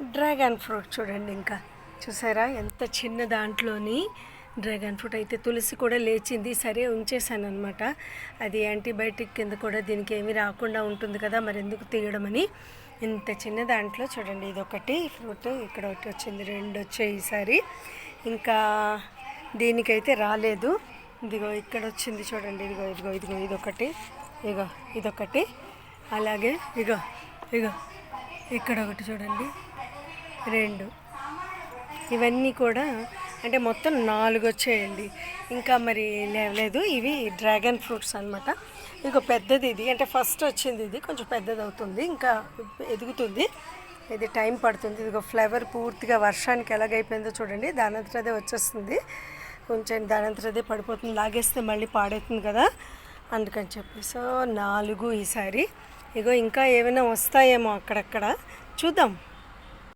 Dragon fruit చూడండి ఇంకా. చూసారా? ఎంత చిన్న దాంట్లోని డ్రాగన్ ఫ్రూట్ అయితే తులసి కూడా లేచింది. సరే ఉంచేసాను అనమాట అది యాంటీబయాటిక్ కింద కూడా దీనికి ఏమీ రాకుండా ఉంటుంది కదా మరి ఎందుకు తీయడం అని. ఇంత చిన్న దాంట్లో చూడండి ఇది ఒకటి ఫ్రూట్ ఇక్కడ ఒకటి వచ్చింది రెండు వచ్చాయి ఈసారి. ఇంకా దీనికైతే రాలేదు. ఇదిగో ఇక్కడ వచ్చింది చూడండి ఇదిగో ఇదిగో ఇదిగో ఇదొకటి. ఇగో ఇదొకటి. అలాగే ఇగో ఇగో ఇక్కడ ఒకటి చూడండి. రెండు. ఇవన్నీ కూడా అంటే మొత్తం నాలుగు వచ్చాయండి. ఇంకా మరి లేవలేదు ఇవి డ్రాగన్ ఫ్రూట్స్ అనమాట ఇక పెద్దది ఇది. అంటే ఫస్ట్ వచ్చింది ఇది. కొంచెం పెద్దది అవుతుంది. ఇంకా ఎదుగుతుంది. ఇది టైం పడుతుంది. ఇదిగో ఫ్లేవర్ పూర్తిగా వర్షానికి ఎలాగైపోయిందో చూడండి. దానంతరదే వచ్చేస్తుంది. కొంచెం దానంతరదే పడిపోతుంది. లాగేస్తే మళ్ళీ పాడవుతుంది కదా. అందుకని చెప్పి. సో నాలుగు ఈసారి. ఇగో ఇంకా ఏమైనా వస్తాయేమో అక్కడక్కడ. చూద్దాం.